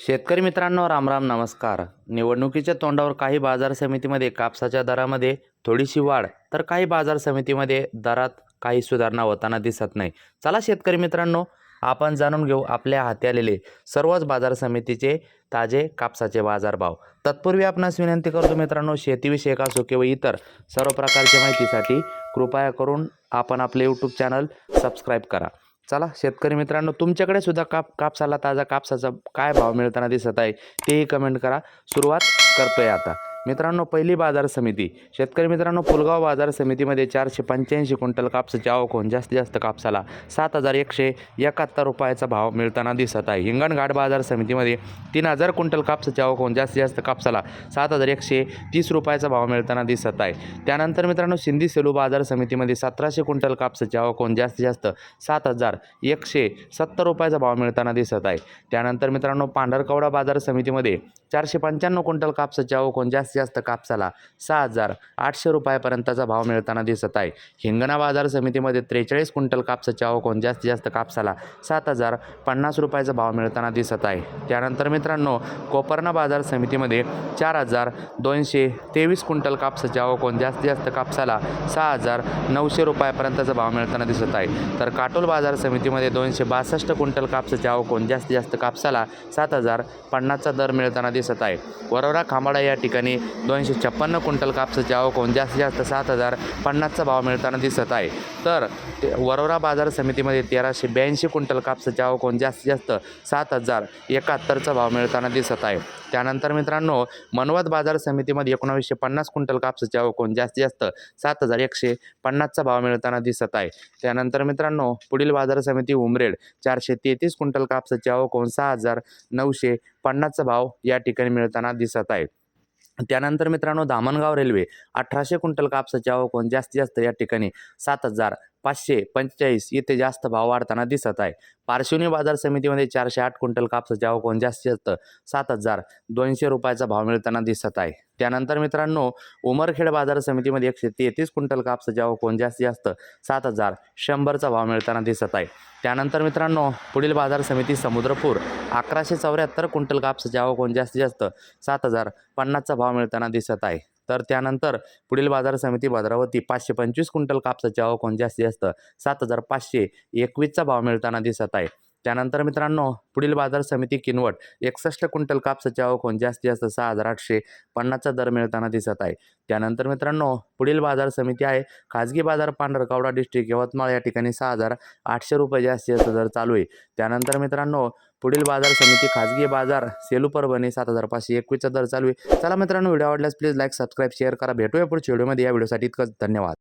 शेतकरी मित्रांनो रामराम नमस्कार. निवडणुकीच्या तोंडावर काही बाजार समितीमध्ये कापसाच्या दरामध्ये थोडीशी वाढ तर काही बाजार समितीमध्ये दरात काही सुधारणा होताना दिसत नाही. चला शेतकरी मित्रांनो आपण जाणून घेऊ आपल्या हाती आलेले सर्वच बाजार समितीचे ताजे कापसाचे बाजारभाव. तत्पूर्वी आपणास विनंती करतो मित्रांनो शेतीविषयक असो किंवा इतर सर्व प्रकारच्या माहितीसाठी कृपया करून आपण आपले यूट्यूब चॅनल सबस्क्राईब करा. चला शेतकरी मित्रांनो तुमच्याकडे सुद्धा काप कापसाला ताजा कापसाचा काय भाव मिळताना दिसत आहे तेही कमेंट करा. सुरुवात करतोय आता. मित्रांनो पहिली बाजार समिती. शेतकरी मित्रांनो पुलगाव बाजार समितीमध्ये चारशे पंच्याऐंशी क्विंटल कापसाची आवक होऊन जास्तीत जास्त कापसाला सात हजार एकशे एकाहत्तर रुपयाचा भाव मिळताना दिसत आहे. हिंगणघाट बाजार समितीमध्ये तीन हजार क्विंटल कापसाची आवक होऊन जास्तीत जास्त कापसाला सात हजार एकशे तीस रुपयाचा भाव मिळताना दिसत आहे. त्यानंतर मित्रांनो सिंधी सेलू बाजार समितीमध्ये सतराशे क्विंटल कापसाची आवक होऊन जास्तीत जास्त सात हजार एकशे सत्तर रुपयाचा भाव मिळताना दिसत आहे. त्यानंतर मित्रांनो पांढरकवडा बाजार समितीमध्ये चारशे पंच्याण्णव क्विंटल कापसाची आवक होऊन जास्तीत जास्त कापसाला सहा हजार आठशे रुपयापर्यंतचा भाव मिळताना दिसत आहे. हिंगणा बाजार समितीमध्ये त्रेचाळीस क्विंटल कापसाची आवक होऊन जास्तीत जास्त कापसाला सात हजार पन्नास रुपयाचा भाव मिळताना दिसत आहे. त्यानंतर मित्रांनो कोपरणा बाजार समितीमध्ये चार हजार दोनशे तेवीस क्विंटल कापसाची आवक होऊन जास्तीत जास्त कापसाला सहा हजार नऊशे रुपयापर्यंतचा भाव मिळताना दिसत आहे. तर काटोल बाजार समितीमध्ये दोनशे बासष्ट क्विंटल कापसाची आवक होऊन जास्तीत जास्त कापसाला सात हजार पन्नासचा दर मिळताना दिसत आहे. वरोरा खांबाडा या ठिकाणी दोनशे छप्पन्न क्विंटल कापसाची आवक होऊन जास्तीत जास्त सात हजार पन्नासचा भाव मिळताना दिसत आहे. तर ते वरोरा बाजार समितीमध्ये तेराशे ब्याऐंशी क्विंटल कापसाची आवक होऊन जास्तीत जास्त सात हजार एकाहत्तरचा भाव मिळताना दिसत आहे. त्यानंतर मित्रांनो मनवत बाजार समितीमध्ये एकोणावीसशे पन्नास क्विंटल कापसाची आवक होऊन जास्तीत जास्त सात हजार एकशे पन्नासचा भाव मिळताना दिसत आहे. त्यानंतर मित्रांनो पुढील बाजार समिती उमरेड चारशे तेहतीस क्विंटल कापसाची आवक होऊन सहा हजार नऊशे पन्नासचा भाव या ठिकाणी मिळताना दिसत आहे. त्यानंतर मित्रांनो धामणगाव रेल्वे अठराशे क्विंटल कापसाची आवक होऊन जास्तीत जास्त या ठिकाणी सात हजार पाचशे पंचेचाळीस इथे जास्त भाव वाढताना दिसत आहे. पार्श्वनी बाजार समितीमध्ये चारशे आठ क्विंटल कापसाच्या आवक जास्तीत जास्त सात हजार दोनशे रुपयाचा भाव मिळताना दिसत आहे. त्यानंतर मित्रांनो उमरखेड बाजार समितीमध्ये एकशे तेहतीस क्विंटल कापसाच्या आवक जास्तीत जास्त सात हजार शंभरचा भाव मिळताना दिसत आहे. त्यानंतर मित्रांनो पुढील बाजार समिती समुद्रपूर अकराशे चौऱ्याहत्तर क्विंटल कापसाच्या आवक जास्तीत जास्त सात हजार पन्नासचा भाव मिळताना दिसत आहे. तर त्यानंतर पुढील बाजार समिती बाजारावरती पाचशे पंचवीस क्विंटल कापसाची आवकोन जास्ती जास्तीत जास्त? सात हजार पाचशे एकवीसचा भाव मिळताना दिसत आहे. त्यानंतर मित्रांनो पुढील बाजार समिती किनवट एकसष्ट क्विंटल कापसाची आवकोन जास्ती जास्तीत जास्त? सहा हजार आठशे पन्नासचा दर मिळताना दिसत आहे. त्यानंतर मित्रांनो पुढील बाजार समिती आहे. खाजगी बाजार पांढरकवडा डिस्ट्रिक्ट यवतमाळ या ठिकाणी सहा हजार आठशे रुपये जास्तीत जास्त दर चालू आहे. त्यानंतर मित्रांनो पुढील बाजार समिती खाजगी बाजार सेलू परभणी सात हजार पाचशे एकवीसचा दर चालू आहे. चला मित्रांनो व्हिडिओ आवडल्यास प्लीज लाईक सबस्क्राईब शेअर करा. भेटूया पुढच्या व्हिडिओमध्ये. या व्हिडिओसाठी इतकंच. धन्यवाद.